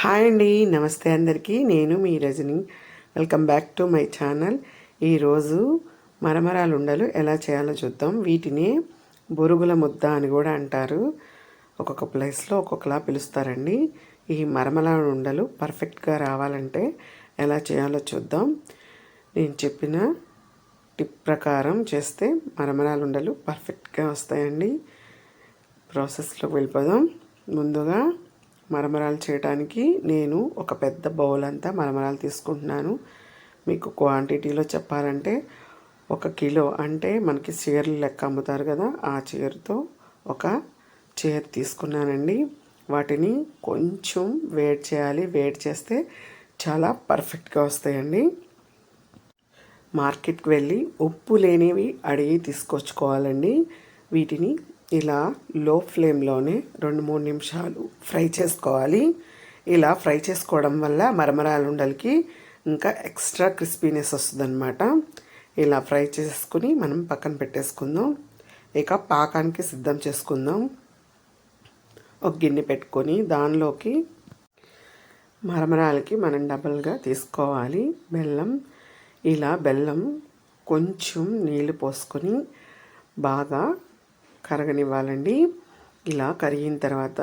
Hi అండి నమస్తే అందరికీ. నేను మీ Rajani. Welcome back to my channel. ఈరోజు మరమరాలు ఉండలు ఎలా చేయాలో చూద్దాం. వీటిని బొరుగుల ముద్ద అని కూడా అంటారు. ఒక్కొక్క ప్లేస్లో ఒక్కొక్కలా పిలుస్తారండి. ఈ మరమరాలు ఉండలు పర్ఫెక్ట్గా రావాలంటే ఎలా చేయాలో చూద్దాం. నేను చెప్పిన టిప్ ప్రకారం చేస్తే మరమరాలు ఉండలు పర్ఫెక్ట్గా వస్తాయండి. ప్రాసెస్లోకి వెళ్ళిపోదాం. ముందుగా మరమరాలు చేయడానికి నేను ఒక పెద్ద బౌల్ అంతా మరమరాలు తీసుకుంటున్నాను. మీకు క్వాంటిటీలో చెప్పాలంటే ఒక కిలో అంటే మనకి చీరలు లెక్క అమ్ముతారు కదా ఆ చీరతో ఒక చీర తీసుకున్నానండి. వాటిని కొంచెం వేడి చేయాలి. వేడి చేస్తే చాలా పర్ఫెక్ట్గా వస్తాయండి. మార్కెట్కి వెళ్ళి ఉప్పు లేనివి అడిగి తీసుకొచ్చుకోవాలండి. వీటిని ఇలా లో ఫ్లేమ్లోనే రెండు మూడు నిమిషాలు ఫ్రై చేసుకోవాలి. ఇలా ఫ్రై చేసుకోవడం వల్ల మరమరాలు ఉండలకి ఇంకా ఎక్స్ట్రా క్రిస్పీనెస్ వస్తుందన్నమాట. ఇలా ఫ్రై చేసుకుని మనం పక్కన పెట్టేసుకుందాం. ఇక పాకానికి సిద్ధం చేసుకుందాం. ఒక గిన్నె పెట్టుకొని దానిలోకి మరమరాలకి మనం డబల్గా తీసుకోవాలి. బెల్లం ఇలా బెల్లం కొంచెం నీళ్ళు పోసుకొని బాగా కరగనివ్వాలండి. ఇలా కరిగిన తర్వాత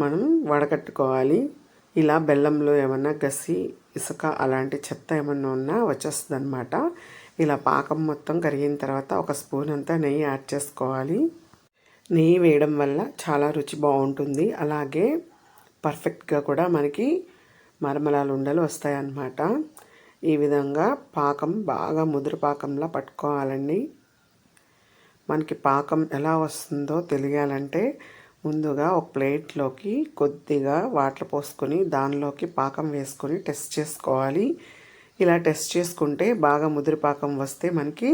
మనం వడకట్టుకోవాలి. ఇలా బెల్లంలో ఏమన్నా గసి ఇసుక అలాంటి చెత్త ఏమన్నా ఉన్నా వచ్చేస్తుంది అనమాట ఇలా పాకం మొత్తం కరిగిన తర్వాత ఒక స్పూన్ అంతా నెయ్యి యాడ్ చేసుకోవాలి. నెయ్యి వేయడం వల్ల చాలా రుచి బాగుంటుంది. అలాగే పర్ఫెక్ట్గా కూడా మనకి మరమలాలు ఉండలు వస్తాయన్నమాట. ఈ విధంగా పాకం బాగా ముదురు పాకంలా పట్టుకోవాలండి. మనకి పాకం ఎలా వస్తుందో తెలియాలంటే ముందుగా ఒక ప్లేట్లోకి కొద్దిగా వాటర్ పోసుకొని దానిలోకి పాకం వేసుకొని టెస్ట్ చేసుకోవాలి. ఇలా టెస్ట్ చేసుకుంటే బాగా ముదిరి పాకం వస్తే మనకి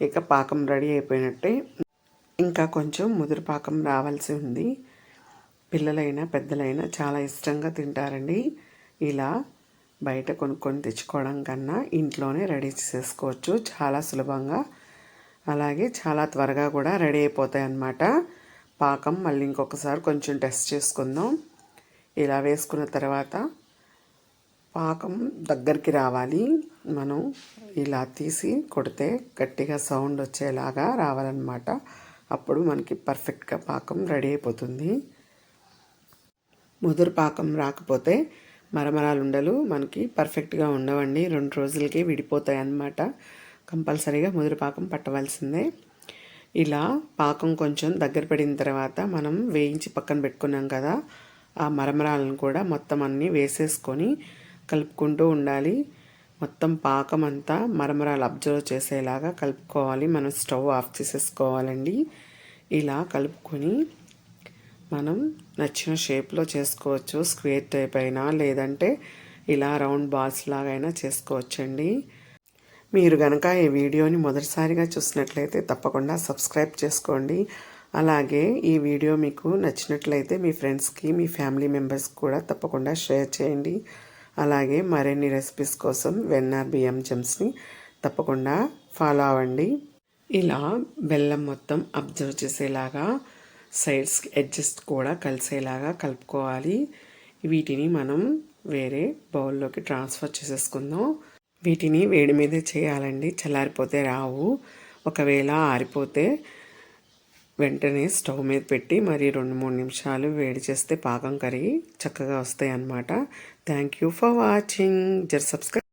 ఇక పాకం రెడీ అయిపోయినట్టే. ఇంకా కొంచెం ముదిరి పాకం రావాల్సి ఉంది. పిల్లలైనా పెద్దలైనా చాలా ఇష్టంగా తింటారండి. ఇలా బయట కొనుక్కొని తెచ్చుకోవడం కన్నా ఇంట్లోనే రెడీ చేసుకోవచ్చు చాలా సులభంగా అలాగే చాలా త్వరగా కూడా రెడీ అయిపోతాయి అన్నమాట పాకం మళ్ళీ ఇంకొకసారి కొంచెం టెస్ట్ చేసుకుందాం. ఇలా వేసుకున్న తర్వాత పాకం దగ్గరికి రావాలి. మనం ఇలా తీసి కొడితే గట్టిగా సౌండ్ వచ్చేలాగా రావాలన్నమాట. అప్పుడు మనకి పర్ఫెక్ట్గా పాకం రెడీ అయిపోతుంది. ముదురు పాకం రాకపోతే మరమరాలు ఉండలు మనకి పర్ఫెక్ట్గా ఉండవండి. రెండు రోజులకి విడిపోతాయి అన్నమాట కంపల్సరీగా ముదురు పాకం పట్టవలసిందే. ఇలా పాకం కొంచెం దగ్గర పడిన తర్వాత మనం వేయించి పక్కన పెట్టుకున్నాం కదా ఆ మరమరాలను కూడా మొత్తం అన్నీ వేసేసుకొని కలుపుకుంటూ ఉండాలి. మొత్తం పాకం అంతా మరమరాలు అబ్జర్వ్ చేసేలాగా కలుపుకోవాలి. మనం స్టవ్ ఆఫ్ చేసేసుకోవాలండి. ఇలా కలుపుకొని మనం నచ్చిన షేప్లో చేసుకోవచ్చు. స్క్వేర్ టైప్ అయినా లేదంటే ఇలా రౌండ్ బాల్స్ లాగైనా చేసుకోవచ్చండి. మీరు కనుక ఈ వీడియోని మొదటిసారిగా చూసినట్లయితే తప్పకుండా సబ్స్క్రైబ్ చేసుకోండి. అలాగే ఈ వీడియో మీకు నచ్చినట్లయితే మీ ఫ్రెండ్స్కి మీ ఫ్యామిలీ మెంబర్స్ కూడా తప్పకుండా షేర్ చేయండి. అలాగే మరిన్ని రెసిపీస్ కోసం వెన్నార్ బియ్యం జమ్స్ని తప్పకుండా ఫాలో అవ్వండి. ఇలా బెల్లం మొత్తం అబ్జర్వ్ చేసేలాగా సైడ్స్కి అడ్జస్ట్ కూడా కలిసేలాగా కలుపుకోవాలి. వీటిని మనం వేరే బౌల్లోకి ట్రాన్స్ఫర్ చేసేసుకుందాం. వీటిని వేడి మీదే చేయాలండి. చల్లారిపోతే రావు. ఒకవేళ ఆరిపోతే వెంటనే స్టవ్ మీద పెట్టి మరి రెండు మూడు నిమిషాలు వేడి చేస్తే పాకం కరిగి చక్కగా వస్తాయి అన్నమాట థ్యాంక్ యూ ఫర్ వాచింగ్ జర్ సబ్స్క్రైబ్